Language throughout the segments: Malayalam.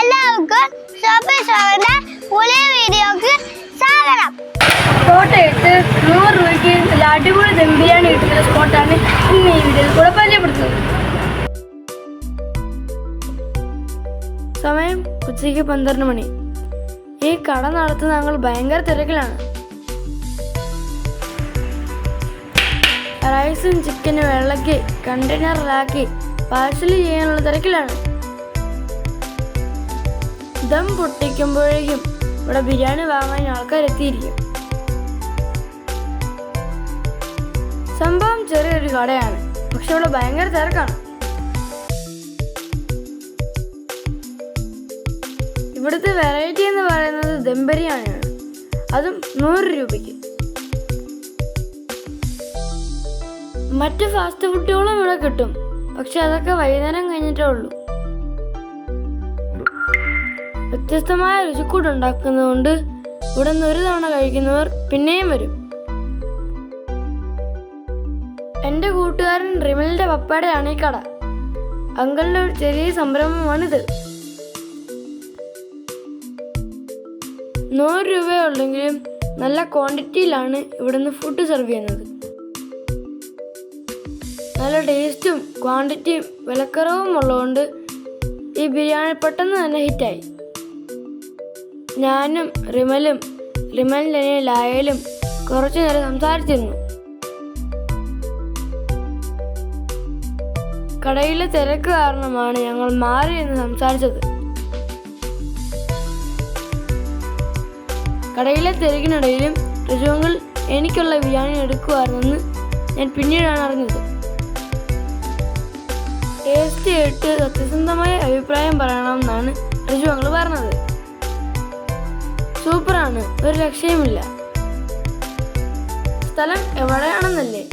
എല്ലാവർക്കും ഷോപ്പിംഗ് ഷോയുടെ പുതിയ വീഡിയോക്ക് സ്വാഗതം. കോട്ടയത്ത് നൂറ് രൂപയ്ക്ക് നല്ല അടിപൊളി ദം ബിരിയാണി കിട്ടുന്ന സ്പോട്ടാണ് ഇന്ന് ഈ വീഡിയോയിൽ കൂടെ പരിചയപ്പെടുത്തുന്നത്. സമയം ഉച്ചയ്ക്ക് പന്ത്രണ്ട് മണി. ഈ കട നടത്തുന്ന ഞങ്ങൾ ഭയങ്കര തിരക്കിലാണ്. റൈസും ചിക്കനും വെള്ളക്ക് കണ്ടെയ്നറിലാക്കി പാഴ്സൽ ചെയ്യാനുള്ള തിരക്കിലാണ്. ദം പൊട്ടിക്കുമ്പോഴേക്കും ഇവിടെ ബിരിയാണി വാങ്ങാൻ ആൾക്കാർ എത്തിയിരിക്കും സംഭവം ചെറിയൊരു കടയാണ്. പക്ഷെ ഇവിടെ ഭയങ്കര തിരക്കാണ്. ഇവിടുത്തെ വെറൈറ്റി എന്ന് പറയുന്നത് ദം ബിരിയാണിയാണ്. അതും നൂറ് രൂപയ്ക്ക്. മറ്റ് ഫാസ്റ്റ് ഫുഡുകളും ഇവിടെ കിട്ടും. പക്ഷെ അതൊക്കെ വൈകുന്നേരം കഴിഞ്ഞിട്ടേ ഉള്ളൂ. വ്യത്യസ്തമായ രുചിക്കൂട് ഉണ്ടാക്കുന്നതുകൊണ്ട് ഇവിടെ നിന്ന് ഒരു തവണ കഴിക്കുന്നവർ പിന്നെയും വരും. എന്റെ കൂട്ടുകാരൻ റിമലിന്റെ പപ്പയുടെയാണ് ഈ കട. അങ്കിളിന്റെ ഒരു ചെറിയ സംരംഭമാണിത്. നൂറ് രൂപയുള്ളെങ്കിലും നല്ല ക്വാണ്ടിറ്റിയിലാണ് ഇവിടുന്ന് ഫുഡ് സെർവ് ചെയ്യുന്നത്. നല്ല ടേസ്റ്റും ക്വാണ്ടിറ്റിയും വിലക്കുറവും ഉള്ളതുകൊണ്ട് ഈ ബിരിയാണി പെട്ടെന്ന് തന്നെ ഹിറ്റായി ഞാനും റിമലും റിമലിന്റെ ലായലും കുറച്ചു നേരം സംസാരിച്ചിരുന്നു. കടയിലെ തിരക്ക് കാരണമാണ് ഞങ്ങൾ മാറി എന്ന് സംസാരിച്ചത്. കടയിലെ തിരക്കിനിടയിലും ഋജുവങ്ങൾ എനിക്കുള്ള ബിരിയാണി എടുക്കുമായിരുന്നെന്ന് ഞാൻ പിന്നീടാണ് അറിഞ്ഞത്. ടേസ്റ്റ് കേട്ട് സത്യസന്ധമായ അഭിപ്രായം പറയണമെന്നാണ് ഋജുവങ്ങൾ പറഞ്ഞത്. സൂപ്പറാണ്. ഒരു രക്ഷയുമില്ല. സ്ഥലം എവിടെയാണെന്നല്ലേ?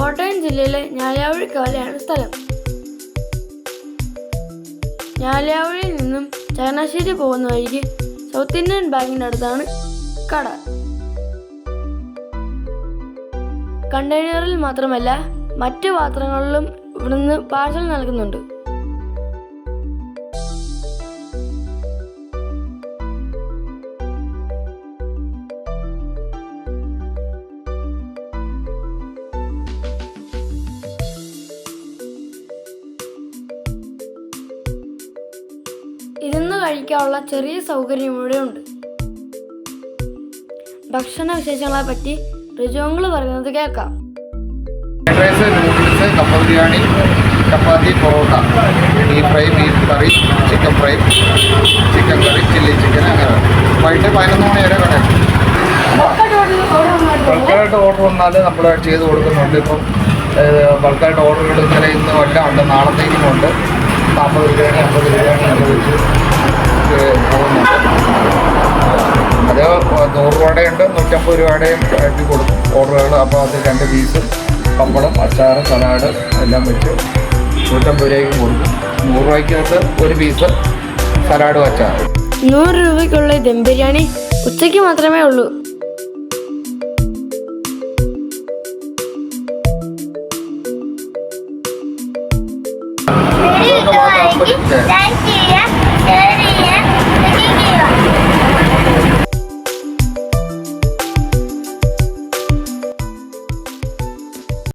കോട്ടയം ജില്ലയിലെ ഞാലിയാവഴിക്കാവിലെയാണ് സ്ഥലം. ഞാലിയാവഴിയിൽ നിന്നും ചങ്ങനാശ്ശേരി പോകുന്ന വഴിക്ക് സൗത്ത് ഇന്ത്യൻ ബാങ്കിന്റെ അടുത്താണ് കട. കണ്ടെയ്നറിൽ മാത്രമല്ല മറ്റു പാത്രങ്ങളിലും ഇവിടുന്ന് പാർസൽ നൽകുന്നുണ്ട്. കഴിക്കാനുള്ള ചെറിയ സൗകര്യം ഇവിടെ ഉണ്ട് ഭക്ഷണ വിശേഷങ്ങളെ പറ്റി റിജോങ്ങൾ പറയുന്നത് കേൾക്കാം. നൂഡിൽസ് കപ്പ biryani chapati porotta beef fry beef curry chicken fry chicken curry chilli chicken അങ്ങനെ. വൈകിട്ട് പതിനൊന്ന് മണി വരെ കട ബൾക്കായിട്ട് ഓർഡർ വന്നാൽ നമ്മൾ ചെയ്ത് കൊടുക്കുന്നുണ്ട്. ഇപ്പം ബൾക്കായിട്ട് ഓർഡറുകൾ ഇന്നലെ ഇന്നും എല്ലാം ഉണ്ട് നാളത്തേക്കും ഉണ്ട് നാൽപ്പത് ബിരിയാണി അമ്പത് ബിരിയാണി അങ്ങനെ വെച്ച് അത് നൂറ് രൂപയുടെയുണ്ട് നൂറ്റമ്പത് രൂപയുടെയും ആയിട്ട് കൊടുക്കും ഓർഡറുകൾ. അപ്പോൾ അത് രണ്ട് പീസ് പപ്പടം അച്ചാറ് സലാഡ് എല്ലാം വെച്ച് നൂറ്റമ്പത് രൂപയ്ക്ക് കൊടുക്കും. നൂറ് രൂപയ്ക്കകത്ത് ഒരു പീസ് സലാഡും അച്ചാർ നൂറ് രൂപയ്ക്കുള്ള ദം ബിരിയാണി ഉച്ചയ്ക്ക് മാത്രമേ ഉള്ളൂ. താങ്ക് ചെയ്യുക